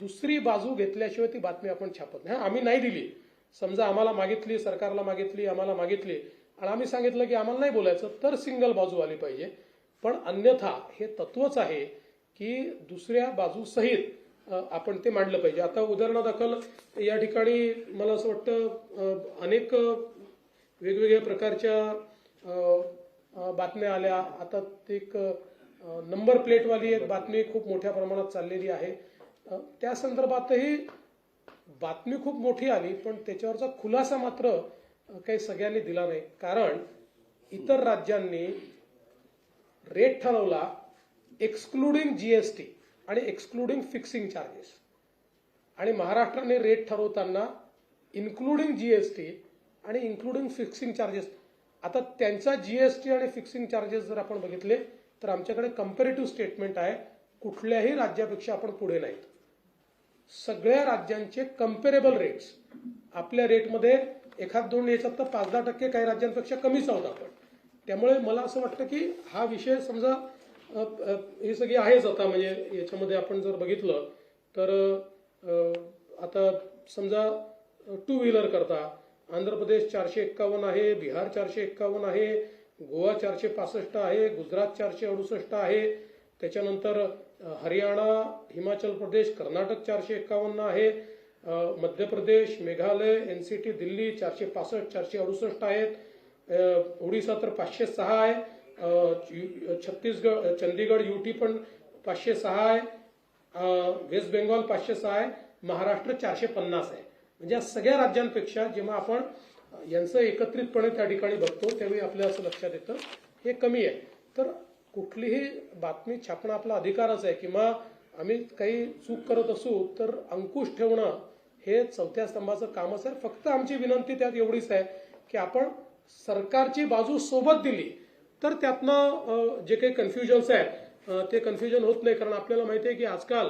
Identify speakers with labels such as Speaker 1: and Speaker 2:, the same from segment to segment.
Speaker 1: दुसरी बाजू घेतल्याशिवाय ती बातमी आपण छापत नाही. आम्ही नाही दिली. समजा आम्हाला मागितली सरकारला मागितली आम्हाला मागितली. आणि आम्ही सांगितलं की आम्हाला नाही बोलायचं तर सिंगल बाजू आली पाहिजे. पण अन्यथा हे तत्वच आहे की दुसऱ्या बाजूसहित आपण ते मांडलं पाहिजे. आता उदाहरणादाखल या ठिकाणी मला असं वाटतं अनेक वेगवेगळ्या प्रकारच्या बातम्या आल्या. आता ते एक नंबर प्लेटवाली एक बातमी खूप मोठ्या प्रमाणात चाललेली आहे. त्या संदर्भातही बातमी खूप मोठी आली पण त्याच्यावरचा खुलासा मात्र काही सगळ्यांनी दिला नाही. कारण इतर राज्यांनी रेट ठरवला एक्सक्लुडिंग जीएसटी आणि एक्सक्लुडिंग फिक्सिंग चार्जेस आणि महाराष्ट्राने रेट ठरवताना इन्क्लुडिंग जीएसटी आणि इन्क्लुडिंग फिक्सिंग चार्जेस आता त्यांचा जीएसटी आणि फिक्सिंग चार्जेस जर आपण बघितले तर आमच्याकडे कम्पेरेटिव्ह स्टेटमेंट आहे. कुठल्याही राज्यापेक्षा आपण पुढे नाहीत. सगळ्या राज्यांचे कम्पेरेबल रेट्स आपल्या रेटमध्ये एखाद दोन याच्यात तर पाच दहा टक्के काही राज्यांपेक्षा कमीच आहोत आपण. त्यामुळे मला असं वाटतं की हा विषय समजा हे सगळी आहेच आता. म्हणजे याच्यामध्ये आपण जर बघितलं तर आता समजा टू व्हीलर करता. आंध्र प्रदेश चारशे एक्कावन्न आहे बिहार चारशे एक्कावन्न आहे गोवा चारशे पासष्ट आहे गुजरात चारशे अडुसष्ट आहे. त्याच्यानंतर हरियाणा हिमाचल प्रदेश कर्नाटक चारशे एक्कावन्न आहे. Madhya Pradesh Meghalaya N C T Delhi चारशे पासष्ट चारशे अडुसष्ट आहेत. ओडिसा तर पाचशे सहा आहे. यु- छत्तीसगड चंदीगड युटी पण पाचशे सहा आहे. वेस्ट बेंगॉल पाचशे सहा आहे. महाराष्ट्र चारशे पन्नास आहे. म्हणजे या सगळ्या राज्यांपेक्षा जेव्हा आपण यांचं एकत्रितपणे त्या ठिकाणी बघतो त्यावेळी आपल्या असं लक्षात येतं हे कमी आहे. तर कुठलीही बातमी छापणं आपला अधिकारच आहे किंवा आम्ही काही चूक करत असू तर अंकुश ठेवणं हे चौथ्या स्तंभाचं कामच आहे फक्त आमची विनंती त्यात एवढीच आहे की आपण सरकारची बाजू सोबत दिली तर त्यातनं जे काही कन्फ्युजन्स आहेत ते कन्फ्युजन होत नाही. कारण आपल्याला माहिती आहे की आजकाल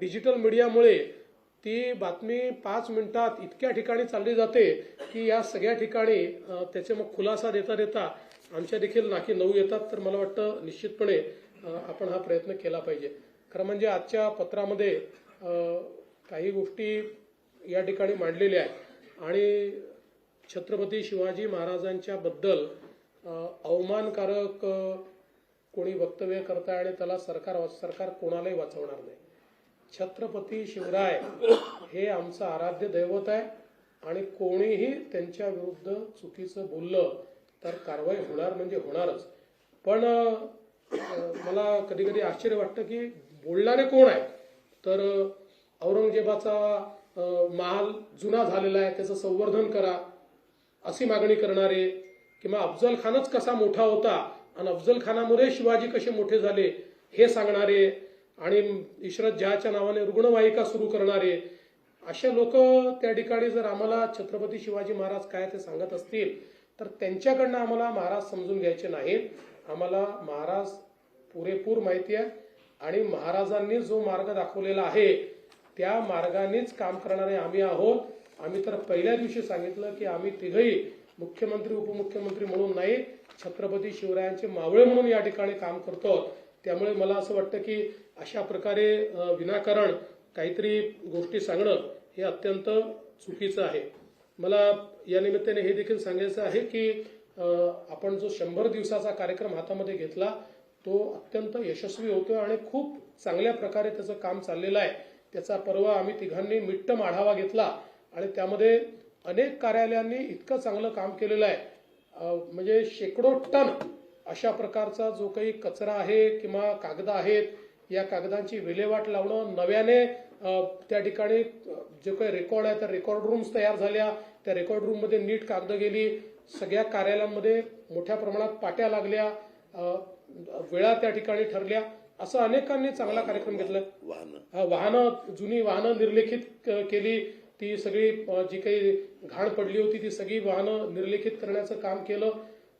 Speaker 1: डिजिटल मीडियामुळे ती बातमी पाच मिनिटात इतक्या ठिकाणी चालली जाते की या सगळ्या ठिकाणी त्याचे मग खुलासा देता देता आमच्या देखील नाकी नऊ येतात तर मला वाटतं निश्चितपणे आपण हा प्रयत्न केला पाहिजे. खरं म्हणजे आजच्या पत्रामध्ये काही गोष्टी या ठिकाणी मांडलेल्या आहेत. आणि छत्रपती शिवाजी महाराजांच्या बद्दल अवमानकारक कोणी वक्तव्य करताय आणि त्याला सरकार सरकार कोणालाही वाचवणार नाही. छत्रपती शिवराय हे आमचं आराध्य दैवत आहे आणि कोणीही त्यांच्या विरुद्ध चुकीचं बोललं तर कारवाई होणार म्हणजे होणारच. पण मला कधी कधी आश्चर्य वाटतं की बोलणारे कोण आहे तर औरंगजेबाचा महाल जुना झालेला आहे त्याचं संवर्धन करा अशी मागणी करणारे किंवा अफजल खानच कसा मोठा होता आणि अफजल खानामुळे शिवाजी कसे मोठे झाले हे सांगणारे आणि इशरत जहाच्या नावाने रुग्णवाहिका सुरू करणारे असे लोक त्या ठिकाणी जर आम्हाला छत्रपती शिवाजी महाराज काय ते सांगत असतील तर त्यांच्याकडनं आम्हाला महाराज समजून घ्यायचे नाहीत. आम्हाला महाराज पुरेपूर माहिती आहे आणि महाराजांनी जो मार्ग दाखवलेला आहे त्या मार्गानेच काम करणारे आम्ही आहोत. आम्ही तर पहिल्या दिवशी सांगितलं की आम्ही तिघही मुख्यमंत्री उपमुख्यमंत्री म्हणून नाही छत्रपती शिवरायांचे मावळे म्हणून या ठिकाणी काम करतो त्यामुळे मला असं वाटतं की अशा प्रकारे विनाकारण काहीतरी गोष्टी सांगणं हे अत्यंत चुकीचं आहे. मला या निमित्ताने हे देखील सांगायचं आहे की आपण जो शंभर दिवसाचा कार्यक्रम हातामध्ये घेतला तो अत्यंत यशस्वी होतोय आणि खूप चांगल्या प्रकारे त्याचं काम चाललेलं आहे. त्याचा परवा आम्ही तिघांनी मिट्टम आढावा घेतला आणि त्यामध्ये अनेक कार्यालयांनी इतकं चांगलं काम केलेलं आहे. म्हणजे शेकडो टन अशा प्रकारचा जो काही कचरा आहे किंवा कागद आहेत या कागदांची विल्हेवाट लावणं नव्याने त्या ठिकाणी जे काही रेकॉर्ड आहे त्या रेकॉर्ड रूम्स तयार झाल्या. त्या रेकॉर्ड रूममध्ये नीट कागद गेली. सगळ्या कार्यालयांमध्ये मोठ्या प्रमाणात पाट्या लागल्या. वेळा त्या ठिकाणी ठरल्या. असं अनेकांनी चांगला कार्यक्रम घेतला.
Speaker 2: वाहनं.
Speaker 1: वाहनं जुनी वाहनं निर्लेखित केली. ती सगळी जी काही घाण पडली होती ती सगळी वाहनं निर्लेखित करण्याचं काम केलं.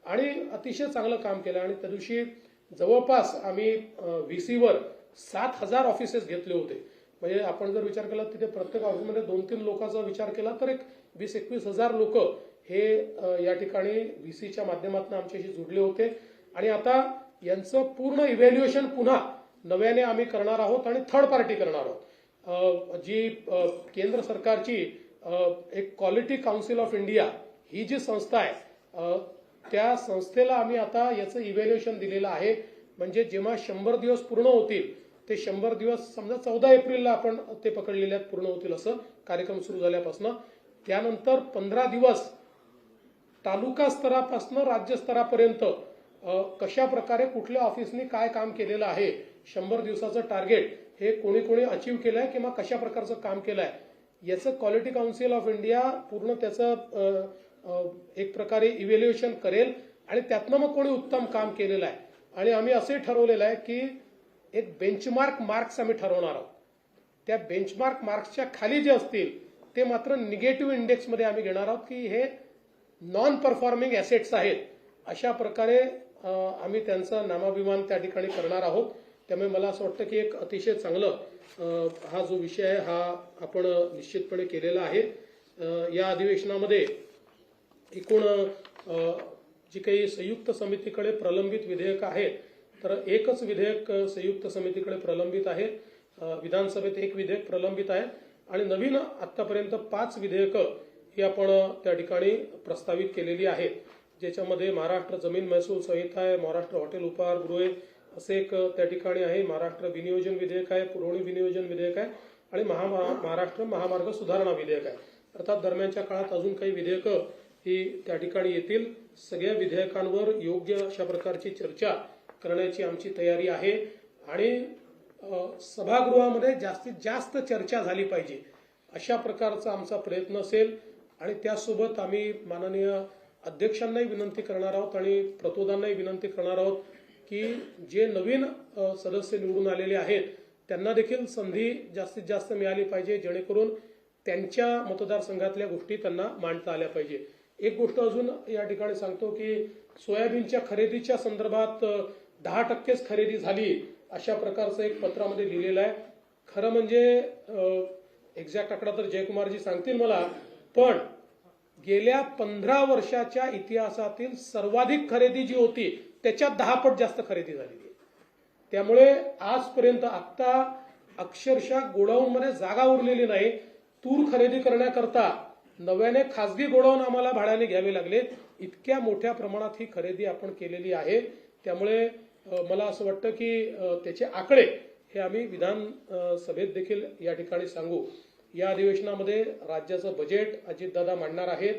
Speaker 1: आणि अतिशय चांगलं काम केलं. आणि त्या दिवशी जवळपास आम्ही व्ही सीवर सात हजार ऑफिसेस घेतले होते. म्हणजे आपण जर विचार केला तिथे प्रत्येक ऑफिसमध्ये दोन तीन लोकांचा विचार केला तर एक वीस एकवीस हजार लोक हे या ठिकाणी व्ही सीच्या माध्यमातून आमच्याशी जुडले होते. आणि आता यांचं पूर्ण इव्हॅल्युएशन पुन्हा नव्याने आम्ही करणार आहोत आणि थर्ड पार्टी करणार आहोत. जी केंद्र सरकारची एक क्वालिटी काउन्सिल ऑफ इंडिया ही जी संस्था आहे त्या संस्थेला आम्ही आता याचं इव्हॅल्युएशन दिलेलं आहे. म्हणजे जेव्हा शंभर दिवस पूर्ण होतील ते शंभर दिवस समजा चौदा एप्रिलला आपण ते पकडलेले आहेत पूर्ण होतील असं कार्यक्रम सुरू झाल्यापासून. त्यानंतर पंधरा दिवस तालुका स्तरापासून राज्य स्तरापर्यंत कशा प्रकारे कुठल्या ऑफिसनी काय काम केलेलं आहे शंभर दिवसाचं टार्गेट हे कोणी कोणी अचीव केलंय किंवा कशा प्रकारचं काम केलंय याचं क्वालिटी काउन्सिल ऑफ इंडिया पूर्ण त्याचं एक प्रकारे इव्हॅल्युएशन करेल आणि त्यातनं मग कोणी उत्तम काम केलेलं आहे. आणि आम्ही असे ठरवलेलं आहे की एक बेंचमार्क मार्क्स आम्ही ठरवणार आहोत. त्या बेंचमार्क मार्क्सच्या खाली जे असतील ते मात्र निगेटिव्ह इंडेक्समध्ये आम्ही घेणार आहोत की हे नॉन परफॉर्मिंग ॲसेट्स आहेत. अशा प्रकारे आम्ही त्यांचा नामाभिमान त्या ठिकाणी करणार आहोत. त्यामुळे मला असं वाटतं की एक अतिशय चांगलं हा जो विषय आहे हा आपण निश्चितपणे केलेला आहे. या अधिवेशनामध्ये एकूण जी काही संयुक्त समितीकडे प्रलंबित विधेयक आहेत तर एकच विधेयक संयुक्त समितीकडे प्रलंबित आहे. विधानसभेत एक विधेयक प्रलंबित आहे. आणि नवीन आतापर्यंत पाच विधेयकं ही आपण त्या ठिकाणी प्रस्तावित केलेली आहेत. ज्याच्यामध्ये महाराष्ट्र जमीन महसूल संहिता आहे महाराष्ट्र हॉटेल उपहारगृहे असे एक त्या ठिकाणी आहे. महाराष्ट्र विनियोजन विधेयक आहे पुरवणी विनियोजन विधेयक आहे. आणि महा महाराष्ट्र महामार्ग सुधारणा विधेयक आहे. अर्थात दरम्यानच्या काळात अजून काही विधेयकं ही त्या ठिकाणी येतील. सगळ्या विधेयकांवर योग्य अशा प्रकारची चर्चा करण्याची आमची तयारी आहे. आणि सभागृहामध्ये जास्तीत जास्त चर्चा झाली पाहिजे. अशा प्रकारचा आमचा प्रयत्न असेल. आणि त्यासोबत आम्ही माननीय अध्यक्षांनाही विनंती करणार आहोत आणि प्रतोदांनाही विनंती करणार आहोत की जे नवीन सदस्य निवडून आलेले आहेत त्यांना देखील संधी जास्तीत जास्त मिळाली पाहिजे जेणेकरून त्यांच्या मतदारसंघातल्या गोष्टी त्यांना मांडता आल्या पाहिजे. एक गोष्ट अजून या ठिकाणी सांगतो की सोयाबीनच्या खरेदीच्या संदर्भात दहा टक्केच खरेदी झाली अशा प्रकारचं एक पत्रामध्ये लिहिलेलं आहे. खरं म्हणजे एक्झॅक्ट आकडा तर जयकुमारजी सांगतील मला पण गेल्या पंधरा वर्षाच्या इतिहासातील सर्वाधिक खरेदी जी होती त्याच्यात दहा पट जास्त खरेदी झालेली आहे त्यामुळे आजपर्यंत आत्ता अक्षरशः गोडाऊनमध्ये जागा उरलेली नाही. तूर खरेदी करण्याकरता नव्याने खासगी गोडाऊन आम्हाला भाड्याने घ्यावे लागले. इतक्या मोठ्या प्रमाणात ही खरेदी आपण केलेली आहे. त्यामुळे मला असं वाटतं की त्याचे आकडे हे आम्ही विधान सभेत देखील या ठिकाणी सांगू. या अधिवेशनामध्ये राज्याचं बजेट अजितदादा मांडणार आहेत.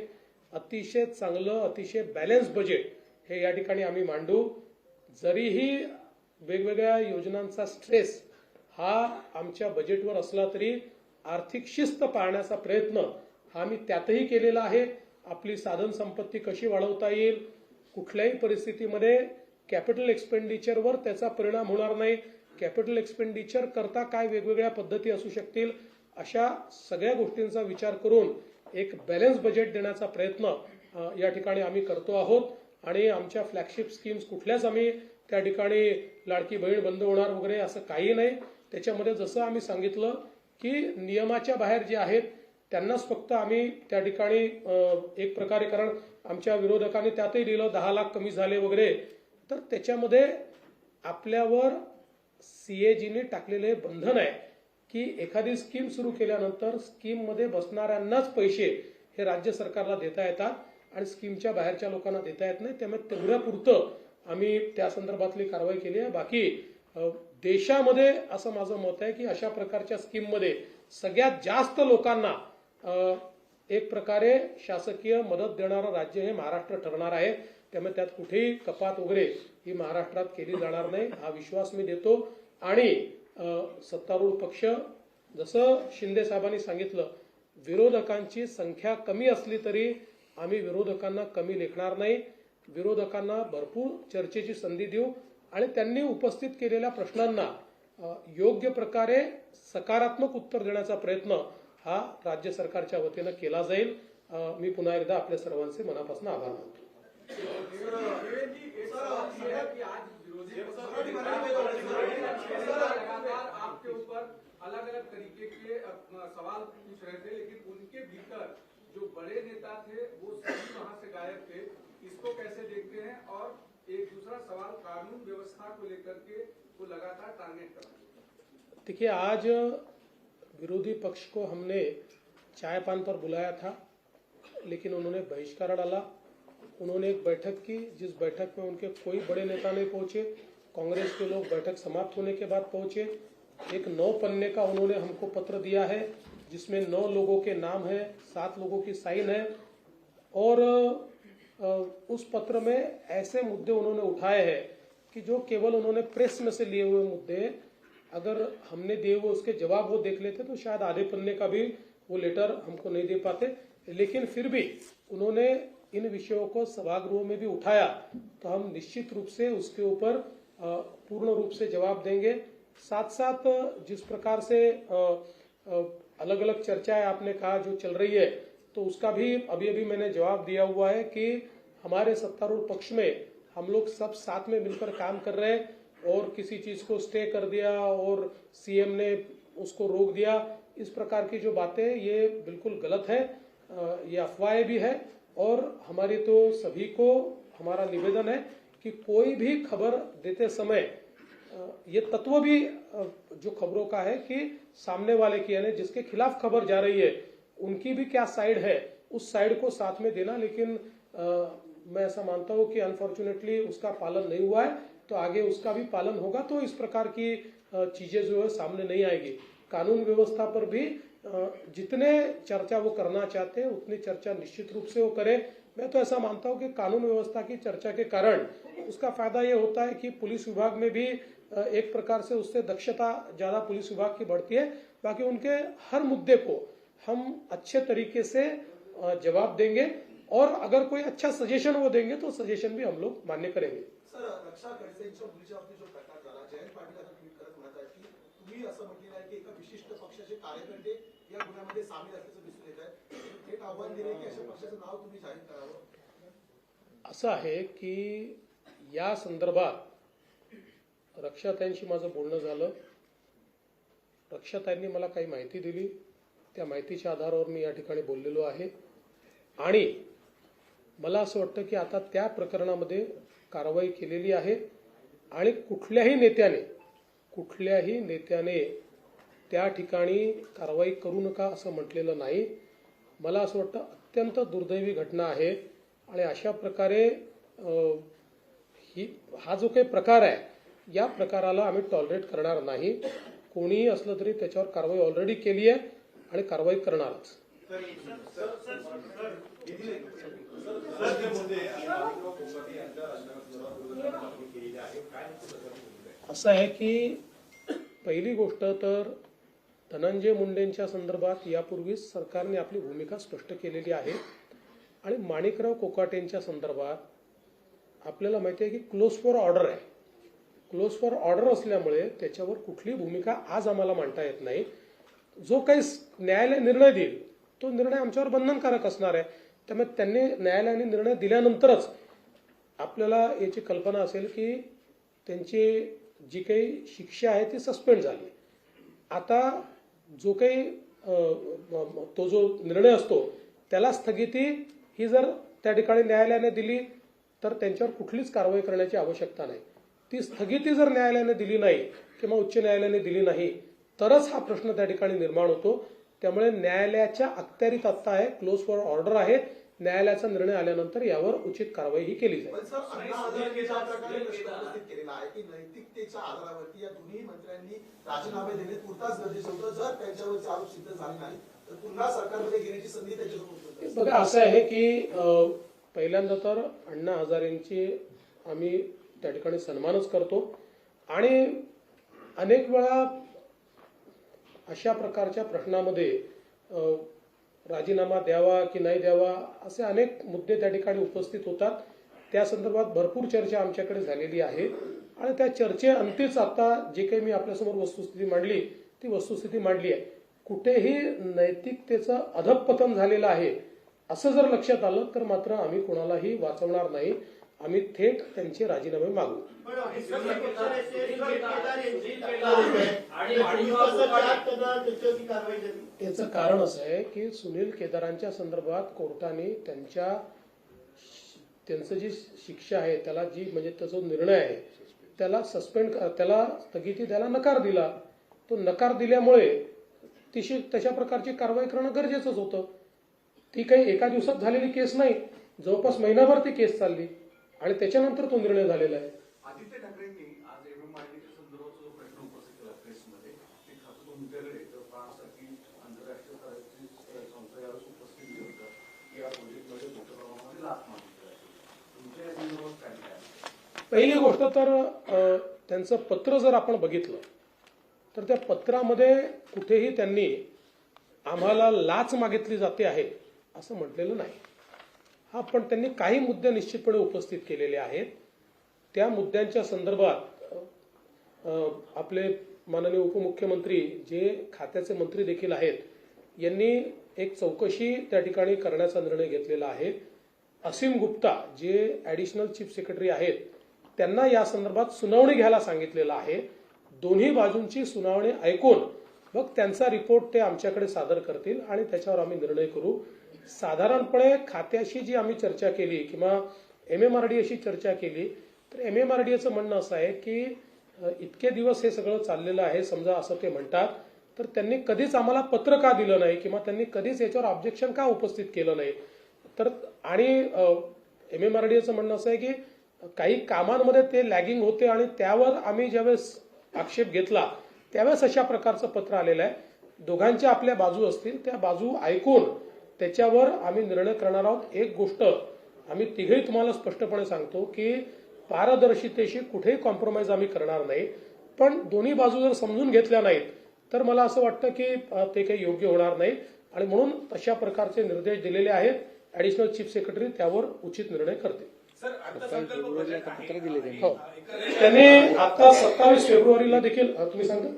Speaker 1: अतिशय चांगलं अतिशय बॅलन्स बजेट हे या ठिकाणी आम्ही मांडू. जरीही वेगवेगळ्या योजनांचा स्ट्रेस हा आमच्या बजेटवर असला तरी आर्थिक शिस्त पाळण्याचा प्रयत्न हा मी त्यातही केलेला आहे. आपली साधन संपत्ती कशी वाढवता येईल कुठल्याही परिस्थितीमध्ये कॅपिटल एक्सपेंडिचरवर त्याचा परिणाम होणार नाही. कॅपिटल एक्सपेंडिचर करता काय वेगवेगळ्या पद्धती असू शकतील? अशा सगळ्या गोष्टींचा विचार करून एक बॅलन्स बजेट देण्याचा प्रयत्न या ठिकाणी आम्ही करतो आहोत. आणि आमच्या फ्लॅगशिप स्कीम्स कुठल्याच आम्ही त्या ठिकाणी लाडकी बहीण बंद होणार वगैरे असं काही नाही. त्याच्यामध्ये जसं आम्ही सांगितलं की नियमाच्या बाहेर जे आहेत त्यांनाच फक्त आम्ही त्या ठिकाणी एक प्रकारे कारण आमच्या विरोधकांनी त्यातही लिहिलं दहा लाख कमी झाले वगैरे. तर त्याच्यामध्ये आपल्यावर सीएजीने टाकलेले बंधन आहे की एखादी स्कीम सुरू केल्यानंतर स्कीममध्ये बसणाऱ्यांनाच पैसे हे राज्य सरकारला देता येतात आणि स्कीमच्या बाहेरच्या लोकांना देता येत नाही. त्यामुळे तेवढ्यापुरतं आम्ही त्या संदर्भातली कारवाई केली आहे. बाकी देशामध्ये असं माझं मत आहे की अशा प्रकारच्या स्कीममध्ये सगळ्यात जास्त लोकांना एक प्रकारे शासकीय मदत देणारं राज्य हे महाराष्ट्र ठरणार आहे. त्यामुळे त्यात कुठेही कपात वगैरे ही महाराष्ट्रात केली जाणार नाही हा विश्वास मी देतो. आणि सत्तारूढ पक्ष जसं शिंदे साहेबांनी सांगितलं विरोधकांची संख्या कमी असली तरी आम्ही विरोधकांना कमी लेखणार नाही. विरोधकांना भरपूर चर्चेची संधी देऊ. आणि त्यांनी उपस्थित केलेल्या प्रश्नांना योग्य प्रकारे सकारात्मक उत्तर देण्याचा प्रयत्न हा राज्य सरकारच्या वतीनं केला जाईल. मी पुन्हा एकदा आपल्या सर्वांचे मनापासून आभार मानतो.
Speaker 2: आपके ऊपर अलग अलग तरीके के सवाल पूछ रहे थे लेकिन उनके भीतर जो बड़े नेता थे वो सभी वहाँ से गायब थे इसको कैसे देखते हैं और एक दूसरा सवाल कानून व्यवस्था को लेकर के वो लगातार टारगेट कर रहे
Speaker 1: देखिए, आज विरोधी पक्ष को हमने चाय पान पर बुलाया था, लेकिन उन्होंने बहिष्कार डाला। उन्होंने एक बैठक की, जिस बैठक में उनके कोई बड़े नेता नहीं पहुँचे। कांग्रेस के लोग बैठक समाप्त होने के बाद पहुँचे। एक नौ पन्ने का उन्होंने हमको पत्र दिया है, जिसमें नौ लोगों के नाम है, सात लोगों की साइन है। और उस पत्र में ऐसे मुद्दे उन्होंने उठाए हैं कि जो केवल उन्होंने प्रेस में से लिए हुए मुद्दे। अगर हमने दिए हुए उसके जवाब वो देख लेते तो शायद आधे पन्ने का भी वो लेटर हमको नहीं दे पाते। लेकिन फिर भी उन्होंने इन विषयों को सभागृह में भी उठाया तो हम निश्चित रूप से उसके ऊपर पूर्ण रूप से जवाब देंगे। साथ साथ जिस प्रकार से अलग अलग चर्चाएँ आपने कहा जो चल रही है तो उसका भी अभी अभी मैंने जवाब दिया हुआ है कि हमारे सत्तारूढ़ पक्ष में हम लोग सब साथ में मिलकर काम कर रहे हैं और किसी चीज़ को स्टे कर दिया और सीएम ने उसको रोक दिया, इस प्रकार की जो बातें ये बिल्कुल गलत है। ये अफवाहें भी है। और हमारी तो सभी को हमारा निवेदन है कि कोई भी खबर देते समय ये तत्व भी जो खबरों का है कि सामने वाले की यानी जिसके खिलाफ खबर जा रही है उनकी भी क्या साइड है उस साइड को साथ में देना। लेकिन अ, मैं ऐसा मानता हूँ कि अनफॉर्चुनेटली उसका पालन नहीं हुआ है तो आगे उसका भी पालन होगा तो इस प्रकार की चीज़ें जो है सामने नहीं आएगी। कानून व्यवस्था पर भी जितने चर्चा वो करना चाहते हैं, उतनी चर्चा निश्चित रूप से वो करें। मैं तो ऐसा मानता हूँ कि कानून व्यवस्था की चर्चा के कारण उसका फ़ायदा ये होता है कि पुलिस विभाग में भी एक प्रकार से उससे दक्षता ज़्यादा पुलिस विभाग की बढ़ती है। बाकी उनके हर मुद्दे को हम अच्छे तरीके से जवाब देंगे और अगर कोई अच्छा सजेशन वो देंगे तो सजेशन भी हम लोग मान्य करेंगे।
Speaker 3: सर विशिष्ट कार्यकर्ते या गुन्ह्यामध्ये सामील असल्याचं दिसून येत आहे. थेट आव्हान दिले की अशा पक्षाचं नाव तुम्ही जाहीर करावं?
Speaker 1: असं आहे की या संदर्भात रक्षाताईंशी माझं बोलणं झालं. रक्षाताईंनी मला काही माहिती दिली. त्या माहितीच्या आधारावर मी या ठिकाणी बोललेलो आहे. आणि मला असं वाटतं की आता त्या प्रकरणामध्ये कारवाई केलेली आहे. आणि कुठल्याही नेत्याने कुठल्याही नेत्याने त्या ठिकाणी कारवाई करू नका असं म्हटलेलं नाही. मला असं वाटतं अत्यंत दुर्दैवी घटना आहे आणि अशा प्रकारे ही हा जो काही प्रकार आहे या प्रकाराला आम्ही टॉलरेट करणार नाही. कोणीही असलं तरी त्याच्यावर कारवाई ऑलरेडी केली आहे आणि कारवाई करणारच. असं आहे की पहिली गोष्ट तर धनंजय मुंडेंच्या संदर्भात यापूर्वीच सरकारने आपली भूमिका स्पष्ट केलेली आहे. आणि माणिकराव कोकाटेंच्या संदर्भात आपल्याला माहिती आहे की क्लोज फॉर ऑर्डर आहे. क्लोज फॉर ऑर्डर असल्यामुळे त्याच्यावर कुठली भूमिका आज आम्हाला मांडता येत नाही. जो काही न्यायालय निर्णय देईल तो निर्णय आमच्यावर बंधनकारक असणार आहे. त्यामुळे त्यांनी न्यायालयाने निर्णय दिल्यानंतरच आपल्याला याची कल्पना असेल की त्यांची जी काही शिक्षा आहे ती सस्पेंड झाली. आता जो काही तो जो निर्णय असतो त्याला स्थगिती ही जर त्या ठिकाणी न्यायालयाने दिली तर त्यांच्यावर कुठलीच कारवाई करण्याची आवश्यकता नाही. ती स्थगिती जर न्यायालयाने दिली नाही किंवा उच्च न्यायालयाने दिली नाही तरच हा प्रश्न त्या ठिकाणी निर्माण होतो. त्यामुळे न्यायालयाच्या अखत्यारीत आत्ता आहे क्लोज फॉर ऑर्डर आहे. न्यायालयाचा निर्णय आल्यानंतर यावर उचित कारवाई ही केली जाईल.
Speaker 3: पण सर अण्णा हजारे ज्या प्रकारे प्रश्न उपस्थित केलेला आहे की नैतिकतेच्या आधारावरती या दोन्ही मंत्र्यांनी राजीनामे देणे तुर्तास गरजेचं होतं. जर त्यांच्यावरचे आरोप सिद्ध झाले नाही तर पुन्हा सरकारमध्ये घेण्याची संधी त्यांच्यासमोर उपलब्ध आहे.
Speaker 1: बघा असं आहे की अ, पहिल्यांदा तर अण्णा हजारेंची आम्ही त्या ठिकाणी सन्मानच करतो. आणि अनेक वेळा अशा प्रकारच्या प्रश्नामध्ये अ, राजीनामा द्यावा की नाही द्यावा असे अनेक मुद्दे त्या ठिकाणी उपस्थित होतात. त्या संदर्भात भरपूर चर्चा आमच्याकडे झालेली आहे. आणि त्या चर्चेअंतीच आता जे काही मी आपल्यासमोर वस्तुस्थिती मांडली ती वस्तुस्थिती मांडली आहे. कुठेही नैतिकतेचं अधपतन झालेलं आहे असं जर लक्षात आलं तर मात्र आम्ही कोणालाही वाचवणार नाही. आम्ही थेट त्यांचे राजीनामे मागू.
Speaker 4: आणि
Speaker 1: याचं कारण असं आहे की सुनील केदारांच्या संदर्भात कोर्टाने त्यांच्या त्यांचं जी शिक्षा आहे त्याला जी म्हणजे त्याचा जो निर्णय आहे त्याला सस्पेंड त्याला स्थगिती द्यायला नकार दिला. तो नकार दिल्यामुळे तिशी तशा प्रकारची कारवाई करणं गरजेचंच होतं. ती काही एका दिवसात झालेली केस नाही. जवळपास महिनाभर ती केस चालली. आणि त्याच्यानंतर तो निर्णय झालेला आहे.
Speaker 5: आदित्य ठाकरेंनी आज संदर्भात जो प्रश्न उपस्थित केला प्रेसमध्ये. ते खातं तुमच्याकडे तर आंतरराष्ट्रीय स्तराची संस्था यावेळेस उपस्थित होतं या प्रोजेक्टमध्ये मोठ्या प्रमाणामध्ये मागितली आहे तुमच्या या संदर्भात काय?
Speaker 1: पहिली गोष्ट तर त्यांचं पत्र जर आपण बघितलं तर त्या पत्रामध्ये कुठेही त्यांनी आम्हाला लाच मागितली जाते आहे असं म्हटलेलं नाही. हा पण त्यांनी काही मुद्दे निश्चितपणे उपस्थित केलेले आहेत. त्या मुद्द्यांच्या संदर्भात आपले माननीय उपमुख्यमंत्री जे खात्याचे मंत्री देखील आहेत यांनी एक चौकशी त्या ठिकाणी करण्याचा निर्णय घेतलेला आहे. असीम गुप्ता जे ॲडिशनल चीफ सेक्रेटरी आहेत त्यांना या संदर्भात सुनावणी घ्यायला सांगितलेलं आहे. दोन्ही बाजूंची सुनावणी ऐकून मग त्यांचा रिपोर्ट ते आमच्याकडे सादर करतील आणि त्याच्यावर आम्ही निर्णय करू. साधारणपणे खात्याशी जी आम्ही चर्चा केली किंवा एम एम आर डी अशी चर्चा केली तर एम एम आर डी एचं म्हणणं असं आहे की इतके दिवस हे सगळं चाललेलं आहे समजा असं ते म्हणतात तर त्यांनी कधीच आम्हाला पत्र का दिलं नाही किंवा त्यांनी कधीच याच्यावर ऑब्जेक्शन का उपस्थित केलं नाही? तर आणि एम एम आर डी एचं म्हणणं असं आहे की काही कामांमध्ये ते लॅगिंग होते आणि त्यावर आम्ही ज्यावेळेस आक्षेप घेतला त्यावेळेस अशा प्रकारचं पत्र आलेलं आहे. दोघांच्या आपल्या बाजू असतील त्या बाजू ऐकून त्याच्यावर आम्ही निर्णय करणार आहोत. एक गोष्ट आम्ही तिघही तुम्हाला स्पष्टपणे सांगतो की पारदर्शितेशी कुठेही कॉम्प्रोमाइज आम्ही करणार नाही. पण दोन्ही बाजू जर समजून घेतल्या नाहीत तर मला असं वाटतं की ते काही योग्य होणार नाही. आणि म्हणून तशा प्रकारचे निर्देश दिलेले आहेत. ऍडिशनल चीफ सेक्रेटरी त्यावर उचित निर्णय करतील. हो. त्यांनी आता सत्तावीस फेब्रुवारीला देखील तुम्ही सांगा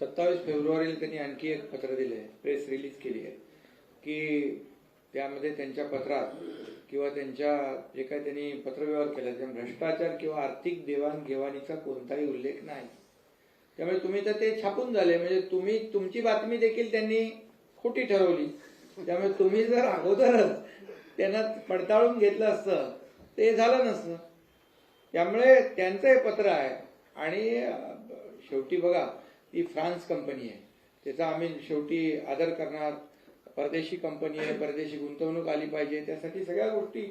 Speaker 6: सत्तावीस फेब्रुवारीला त्यांनी आणखी एक पत्र दिलंय. प्रेस रिलीज केली आहे. की त्यामध्ये त्यांच्या पत्रात किंवा त्यांच्या जे काही त्यांनी पत्रव्यवहार केला त्या भ्रष्टाचार किंवा आर्थिक देवाणघेवाणीचा कोणताही उल्लेख नाही. त्यामुळे तुम्ही तर ते छापून झाले म्हणजे तुम्ही तुमची बातमी देखील त्यांनी खोटी ठरवली. त्यामुळे तुम्ही जर अगोदरच त्यांना पडताळून घेतलं असतं ते झालं नसतं. त्यामुळे त्यांचं हे पत्र आहे. आणि शेवटी बघा ही फ्रान्स कंपनी आहे. त्याचा आम्ही शेवटी आदर करणार परदेशी कंपनी आहे परदेशी गुंतवणूक आली पाहिजे त्यासाठी सगळ्या गोष्टी.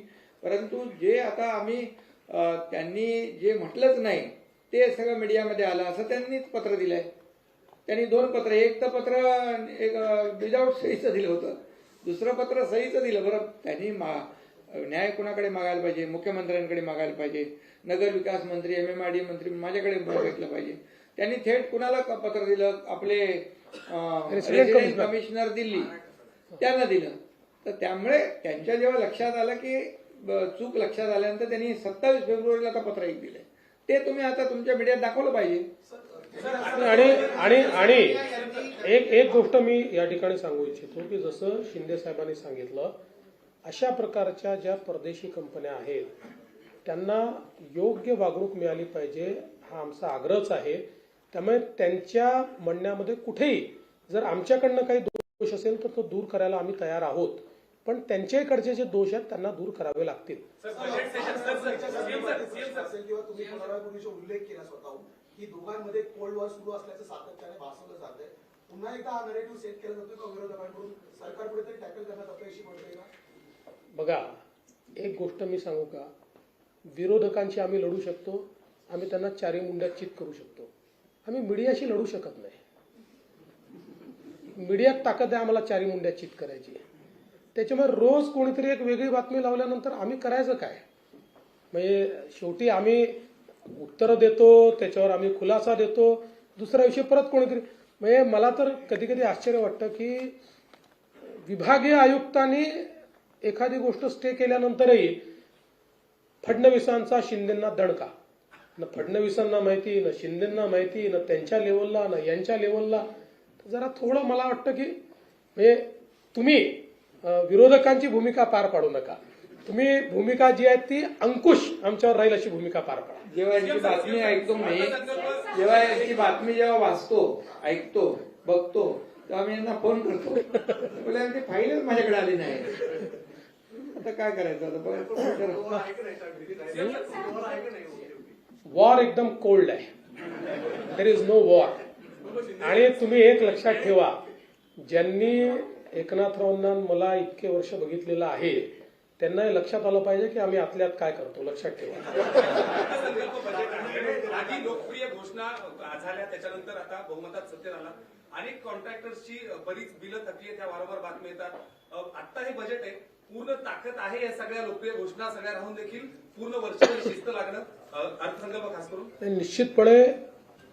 Speaker 6: परंतु जे आता आम्ही त्यांनी जे म्हटलंच नाही ते सगळं मीडियामध्ये आलं असं त्यांनीच पत्र दिलंय. त्यांनी दोन पत्र एक तर पत्र एक विदाऊट सहीचं दिलं होतं. दुसरं पत्र सहीचं दिलं बरं त्यांनी मा न्याय कोणाकडे मागायला पाहिजे? मुख्यमंत्र्यांकडे मागायला पाहिजे? नगर विकास मंत्री एम एम आर डी मंत्री माझ्याकडे मागितलं पाहिजे. त्यांनी थेट कुणाला पत्र दिलं? आपले. कमिशनर दिल्ली. त्यांना दिलं. तर त्यामुळे त्यांच्या जेव्हा लक्षात आलं की चूक लक्षात आल्यानंतर त्यांनी सत्तावीस फेब्रुवारीला आता पत्र एक दिले. ते तुम्ही आता तुमच्या मीडियात दाखवलं पाहिजे.
Speaker 1: आणि आणि आणि एक एक गोष्ट मी या ठिकाणी सांगू इच्छितो की जसं शिंदे साहेबांनी सांगितलं अशा प्रकारच्या ज्या परदेशी कंपन्या आहेत त्यांना योग्य वागणूक मिळाली पाहिजे हा आमचा आग्रहच आहे. त्यामुळे त्यांच्या म्हणण्यामध्ये कुठेही जर आमच्याकडनं काही दोष असेल तर तो दूर करायला आम्ही तयार आहोत. पण त्यांच्याकडचे जे दोष आहेत त्यांना दूर करावे लागतील.
Speaker 3: उल्लेख केला स्वतःहून की दोघांमध्ये कोल्ड वॉर सुरू असल्याचं सातत्याने भासवलं जातंय पुन्हा एकदा हा नरेटिव्ह सेट केला जातोय का विरोधकांकडून? सरकार कुठेतरी टॅकल करण्यात अपयशी पडतंय का?
Speaker 1: बघा एक गोष्ट मी सांगू का? विरोधकांशी आम्ही लढू शकतो आम्ही त्यांना चारी मुंड्यात चित करू शकतो. आम्ही मीडियाशी लढू शकत नाही. मीडियात ताकद आहे आम्हाला चारी मुंड्या चित करायची. त्याच्यामुळे रोज कोणीतरी एक वेगळी बातमी लावल्यानंतर आम्ही करायचं काय? म्हणजे शेवटी आम्ही उत्तरं देतो त्याच्यावर आम्ही खुलासा देतो दुसऱ्या दिवशी परत कोणीतरी म्हणजे मला तर कधी कधी आश्चर्य वाटतं की विभागीय आयुक्तांनी एखादी गोष्ट स्टे केल्यानंतरही फडणवीसांचा शिंदेना दणका. न फडणवीसांना माहिती न शिंदेना माहिती न त्यांच्या लेवलला न यांच्या लेवलला जरा थोडं मला वाटतं की म्हणजे तुम्ही विरोधकांची भूमिका पार पाडू नका. तुम्ही भूमिका जी आहे ती अंकुश आमच्यावर राहील अशी भूमिका पार पाडा.
Speaker 6: जेव्हा यांची बातमी ऐकतो मी जेव्हा यांची बातमी जेव्हा वाचतो ऐकतो बघतो तेव्हा मी यांना फोन करतो. बोला यांची फाईलच माझ्याकडे आली नाही. आता काय करायचं आता? बघा, काय करायचं?
Speaker 1: वॉर एकदम कोल्ड आहे. देर इज नो वॉर आणि तुम्ही एक लक्षात ठेवा ज्यांनी एकनाथरावांना मला इतके वर्ष बघितलेलं आहे त्यांना लक्षात आलं पाहिजे की आम्ही आतल्यात काय करतो. लक्षात ठेवा.
Speaker 7: आधी लोकप्रिय घोषणा झाल्या त्याच्यानंतर आता बहुमतात सत्तेत आला अनेक कॉन्ट्रॅक्टर्सची बरीच बिलं थकली आहेत त्या वारंवार बातम्या येतात. अ, आत्ता हे बजेट आहे. पूर्ण ताकद आहे या सगळ्या लोकप्रिय घोषणा सगळ्या राहून देखील पूर्ण वर्षभर शिस्त लागणं अर्थसंकल्प खास करून
Speaker 1: निश्चितपणे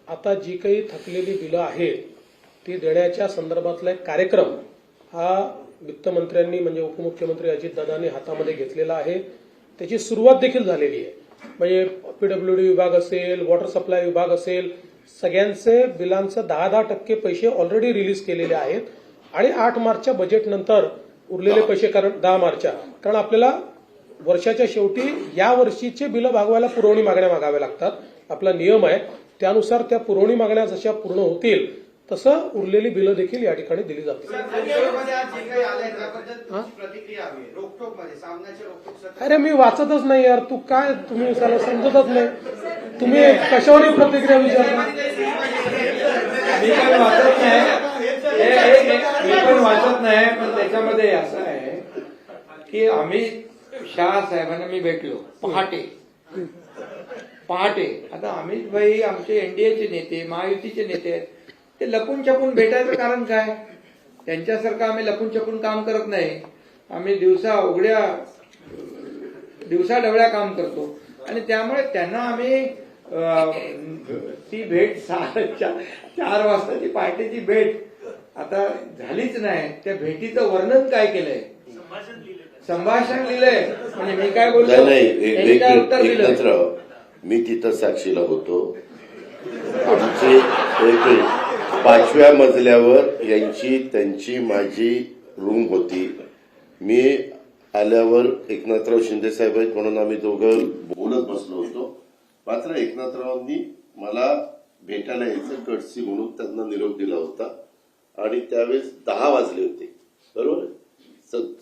Speaker 1: आता जी काही थकलेली बिलं आहेत ती देण्याच्या संदर्भातला एक कार्यक्रम हा वित्तमंत्र्यांनी म्हणजे उपमुख्यमंत्री अजितदादांनी हातामध्ये घेतलेला आहे. त्याची सुरुवात देखील झालेली आहे. म्हणजे पीडब्ल्यूडी विभाग असेल वॉटर सप्लाय विभाग असेल सगळ्यांचे बिलांचे दहा दहा टक्के पैसे ऑलरेडी रिलीज केलेले आहेत. आणि आठ मार्चच्या बजेटनंतर उरलेले पैसे कारण दहा मार्चच्या. कारण आपल्याला वर्षाच्या शेवटी या वर्षीचे बिलं भागवायला पुरवणी मागण्या मागाव्या लागतात. आपला नियम आहे त्यानुसार त्या पुरवणी मागण्या जशा पूर्ण होतील तसं उरलेली बिलं देखील या ठिकाणी दिली जातील. अरे मी वाचतच नाही यार तू काय तुम्ही समजतच नाही. तुम्ही कशावरही प्रतिक्रिया विचारता
Speaker 6: मी पण वाचत नाही मी पण वाचत नाही पण त्याच्यामध्ये असं आहे की अमित शहा साहेबांना मी भेटलो पहाटे. पहाटे आता अमित भाई आमचे एनडीएचे नेते महायुतीचे नेते आहेत ते लपून छपून भेटायचं कारण काय? त्यांच्यासारखं आम्ही लपून छपून काम करत नाही. आम्ही दिवसा उघड्या दिवसा डवळ्या काम करतो. आणि त्यामुळे त्यांना आम्ही ती भेट सहा चार चार वाजताची पहाटेची भेट आता झालीच नाही. त्या भेटीचं वर्णन काय केलंय? संभाषण लिहिलंय. म्हणजे मी काय काय उत्तर दिलं
Speaker 8: मी तिथं साक्षीला होतो. आमचे. पाचव्या मजल्यावर यांची त्यांची माझी रूम होती. मी आल्यावर एकनाथराव शिंदे साहेब आहेत म्हणून आम्ही दोघं बोलत बसलो होतो. मात्र एकनाथरावांनी मला भेटायला यायचं कडसी म्हणून त्यांना निरोप दिला होता. आणि त्यावेळेस दहा वाजले होते. बरोबर?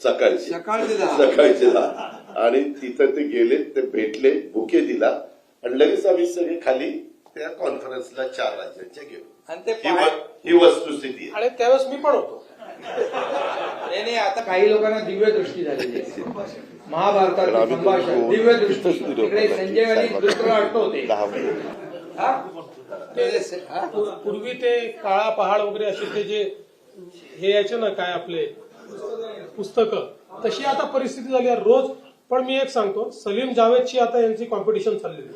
Speaker 8: सकाळचे.
Speaker 6: सकाळचे दहा.
Speaker 8: आणि तिथं ते गेले ते भेटले बुके दिला. आणि लगेच आम्ही सगळे खाली त्या कॉन्फरन्सला चार राज्यांच्या घेऊ
Speaker 6: आणि ते
Speaker 8: ही व- ही वस्तुस्थिती आहे
Speaker 1: आणि त्यावेळेस मी पण होतो
Speaker 6: नाही नाही आता काही लोकांना दिव्य दृष्टी झालेली आहे
Speaker 8: तर
Speaker 6: महाभारताचं
Speaker 8: आम्ही
Speaker 6: संभाषण
Speaker 8: दोघं
Speaker 6: दिव्य दृष्टी
Speaker 8: तिथंच निरोप
Speaker 6: इकडे
Speaker 8: दिला.
Speaker 6: संजय आणि
Speaker 8: दहा मिनिट.
Speaker 6: हा? ते हा?
Speaker 1: पू- पूर्वी ते काळा पहाड वगैरे असे ते जे हे यायचे ना काय आपले पुस्तकं तशी आता परिस्थिती झाली आहे रोज पण मी एक सांगतो सलीम जावेदची आता यांची कॉम्पिटिशन चाललेली.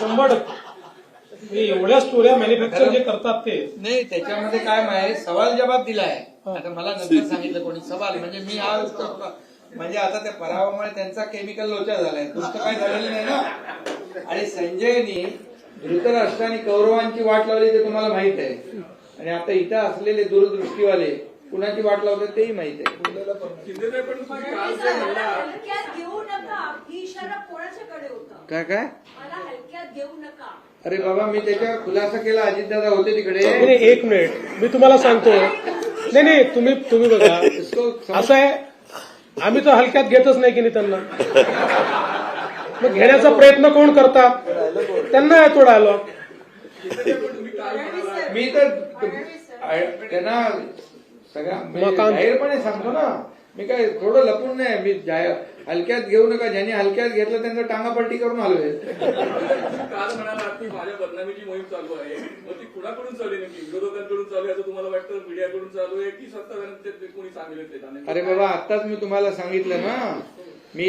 Speaker 1: शंभर टक्के. एवढ्या स्टोऱ्या मॅन्युफॅक्चर जे करतात ते.
Speaker 6: नाही त्याच्यामध्ये काय आहे सवाल जबाब दिलाय. आता मला नंतर सांगितलं कोणी सवाल म्हणजे मी हा म्हणजे आता त्या पराभवामुळे त्यांचा केमिकल लोचा झालाय. तुमचं काय झालेलं नाही ना. आणि संजयनी धृतराष्ट्र आणि कौरवांची वाट लावली ते तुम्हाला माहीत आहे. आणि आता इथं असलेले दूरदृष्टीवाले कुणाची वाट लावतात तेही माहीत आहे.
Speaker 9: ही
Speaker 6: काय काय?
Speaker 9: मला हलक्यात घेऊ नका.
Speaker 6: अरे बाबा मी त्याच्यावर खुलासा केला. अजितदादा होते तिकडे.
Speaker 1: एक मिनिट. मी तुम्हाला सांगतो. नाही नाही तुम्ही तुम्ही बघा. असं आहे आम्ही तर हलक्यात घेतच नाही की नाही त्यांना. मग घेण्याचा प्रयत्न कोण करतात त्यांना आहे तो डायलॉग
Speaker 6: मी तर त्यांना जाहीरपणे सांगतो ना. मी काय थोडं लपून नाही मी जाहीर हलक्यात घेऊ नका ज्यांनी हलक्यात घेतलं त्यांचं टांगापट्टी करून आलोय.
Speaker 2: काल म्हणाला की माझ्या बदनामीची मोहीम चालू आहे. मग ती कुणाकडून चालू आहे नक्की विरोधकांकडून चालू आहे असं तुम्हाला वाटतं? मीडियाकडून चालू आहे की सत्ताधाऱ्यांचे कोणी त्याच्यात?
Speaker 6: अरे बाबा आताच मी तुम्हाला सांगितलं ना. मी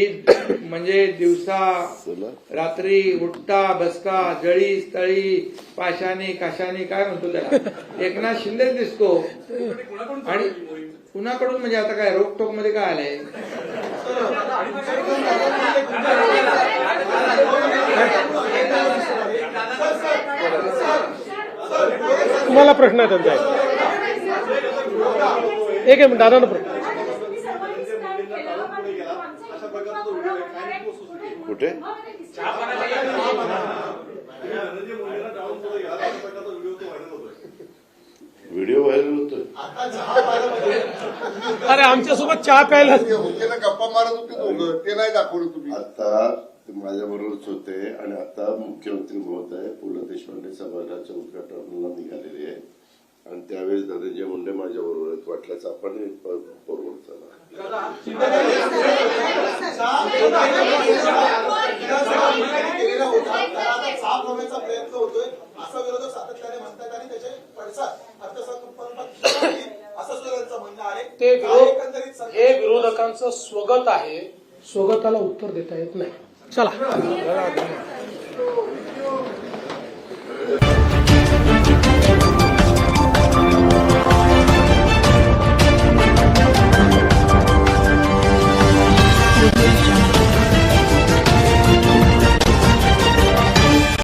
Speaker 6: म्हणजे दिवसा रात्री उठता बसका जळी स्थळी पाशाने काशाने काय म्हणतो त्याला? एकनाथ शिंदे दिसतो. आणि
Speaker 2: ही
Speaker 6: कुणाकडून म्हणजे आता काय रोकटोकमध्ये काय आलंय?
Speaker 1: तुम्हाला प्रश्न आहे त्यांचा. एक आहे दादा प्रश्न
Speaker 9: तुम्ही सर्वांनी stand केलं आणि आमचा इतका पुढं होणार आहे, पुढे
Speaker 8: कुठे?
Speaker 9: मध्ये दिसतंय.
Speaker 5: धनंजय मुंडेला डाऊन केलं या प्रकारचा व्हिडिओ तो व्हायरल
Speaker 3: पाहिला
Speaker 1: अरे आमच्यासोबत चहा प्यायला
Speaker 3: होते ना गप्पा मारत होते दोघं. ते नाही दाखवलं तुम्ही.
Speaker 8: आता ते माझ्याबरोबरच होते आणि आता मुख्यमंत्री महोदय पु ल देशपांडे सभागृहाच्या उद्घाटनाला निघालेले आहे आणि त्यावेळेस धनंजय मुंडे माझ्या बरोबर आहेत. वाटल्यास आपण बरोबर चला
Speaker 3: विधानसभा होता त्याला आता प्रयत्न होतोय विरोधक सातत्याने म्हणतात आणि त्याचे पडसाद आहे
Speaker 1: ते हे विरोधकांचं स्वगत आहे. स्वगताला उत्तर देता येत नाही. चला.